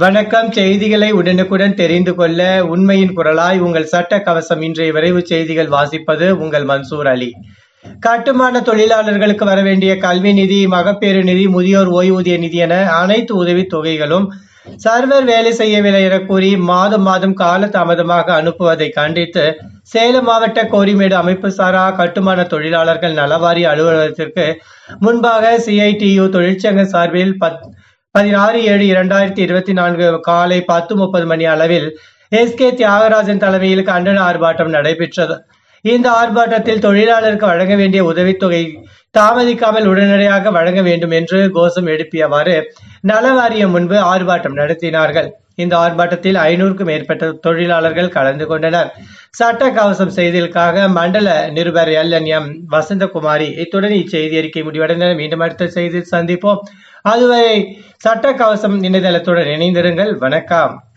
வணக்கம். செய்திகளை உடனுக்குடன் தெரிந்து கொள்ள உண்மையின் குரலாய் உங்கள் சட்ட கவசம் இன்றைய விரைவு செய்திகள் வாசிப்பது உங்கள் மன்சூர் அலி. கட்டுமான தொழிலாளர்களுக்கு வர வேண்டிய கல்வி நிதி மகப்பேறு நிதி முதியோர் ஓய்வூதிய நிதி என அனைத்து உதவித் தொகைகளும் சர்வர் வேலை செய்யவில்லை என கூறி மாதம் மாதம் கால தாமதமாக அனுப்புவதை கண்டித்து சேலம் மாவட்ட கோரிமேடு அமைப்பு சாரா கட்டுமான தொழிலாளர்கள் நலவாரிய அலுவலகத்திற்கு முன்பாக சிஐடியு தொழிற்சங்க சார்பில் பத் பதினாறு ஏழு இரண்டாயிரத்தி இருபத்தி நான்கு காலை பத்து முப்பது மணி அளவில் எஸ் கே தியாகராஜன் தலைமையில் கண்டன ஆர்ப்பாட்டம் நடைபெற்றது. இந்த ஆர்ப்பாட்டத்தில் தொழிலாளருக்கு வழங்க வேண்டிய உதவித்தொகை தாமதிக்காமல் உடனடியாக வழங்க வேண்டும் என்று கோஷம் எழுப்பியவாறு நல வாரியம் முன்பு ஆர்ப்பாட்டம் நடத்தினார்கள். இந்த ஆர்ப்பாட்டத்தில் ஐநூறுக்கும் மேற்பட்ட தொழிலாளர்கள் கலந்து கொண்டனர். சட்ட கவசம் செய்திகளுக்காக மண்டல நிருபர் எல் என் எம் வசந்தகுமாரி இத்துடன் இச்செய்தி அறிக்கை முடிவடைந்தன. மீண்டும் அடுத்த செய்தியில் சந்திப்போம். அதுவரை சட்ட கவசம் இணையதளத்துடன் இணைந்திருங்கள். வணக்கம்.